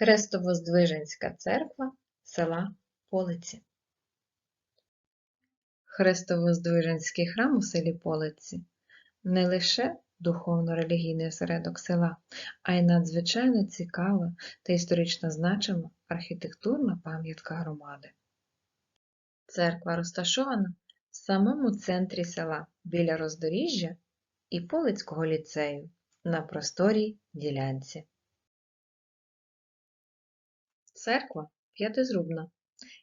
Хрестово-Здвиженська церква села Полиці. Хрестово-Здвиженський храм у селі Полиці не лише духовно-релігійний осередок села, а й надзвичайно цікава та історично значима архітектурна пам'ятка громади. Церква розташована в самому центрі села біля роздоріжжя і Полицького ліцею на просторій ділянці. Церква п'ятизрубна.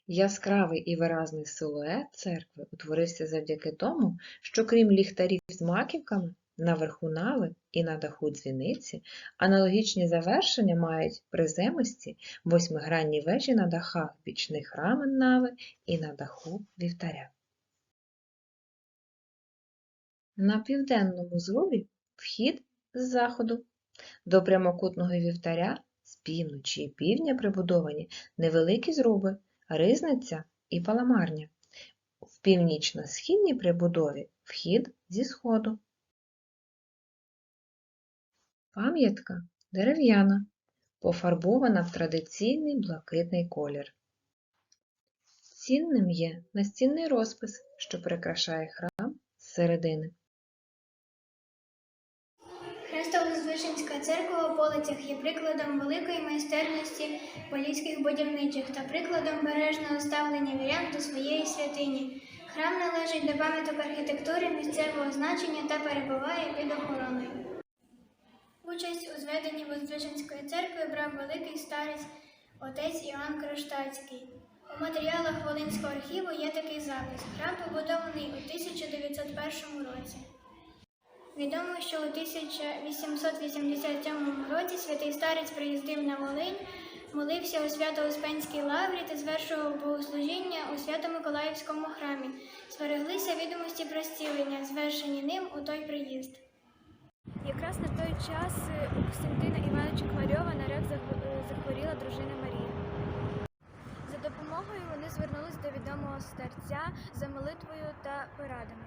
Яскравий і виразний силует церкви утворився завдяки тому, що крім ліхтарів з маківками, наверху нави і на даху дзвіниці аналогічні завершення мають приземисті восьмигранні вежі на дахах бічних рамен нави і на даху вівтаря. На південному зрубі вхід з заходу. До прямокутного вівтаря півночі і півдня прибудовані невеликі зруби, ризниця і паламарня. В північно-східній прибудові вхід зі сходу. Пам'ятка дерев'яна, пофарбована в традиційний блакитний колір. Цінним є настінний розпис, що прикрашає храм зсередини. Хрестово-Звишинська церква у Полицях є прикладом великої майстерності поліських будівничих та прикладом бережного ставлення вірян до своєї святині. Храм належить до пам'яток архітектури місцевого значення та перебуває під охороною. Участь у зведенні Воздвиженської церкви брав великий старець отець Іоанн Кронштадтський. У матеріалах Волинського архіву є такий запис. Храм побудований у 1901 році. Відомо, що у 1887 році святий старець приїздив на Волинь, молився у Свято-Успенській лаврі та звершував богослужіння у Свято-Миколаївському храмі. Збереглися відомості про зцілення, звершені ним у той приїзд. Якраз на той час е, у Костянтина Івановича Хмарьова на рак е, захворіла дружина Марія. За допомогою вони звернулись до відомого старця за молитвою та порадами.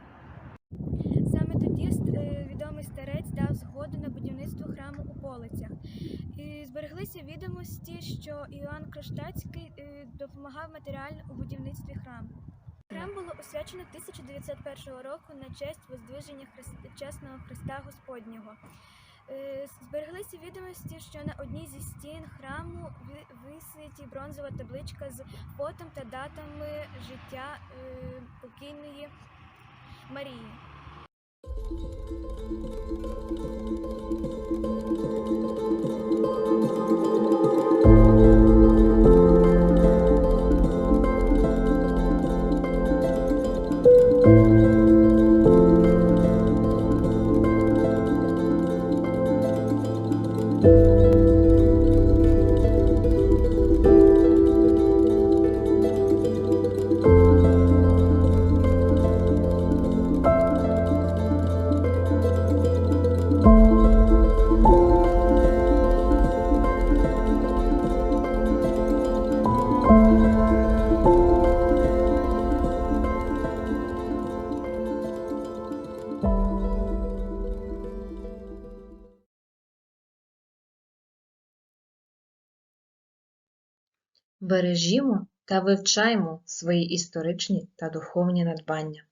Відомий старець дав згоду на будівництво храму у Полицях. І збереглися відомості, що Іоанн Кронштадтський е, допомагав матеріально у будівництві храму. Храм було освячено 1901 року на честь воздвиження чесного Христа Господнього. Е, Збереглися відомості, що на одній зі стін храму ви- висить бронзова табличка з фотом та датами життя е, покійної Марії. Бережімо та вивчаймо свої історичні та духовні надбання.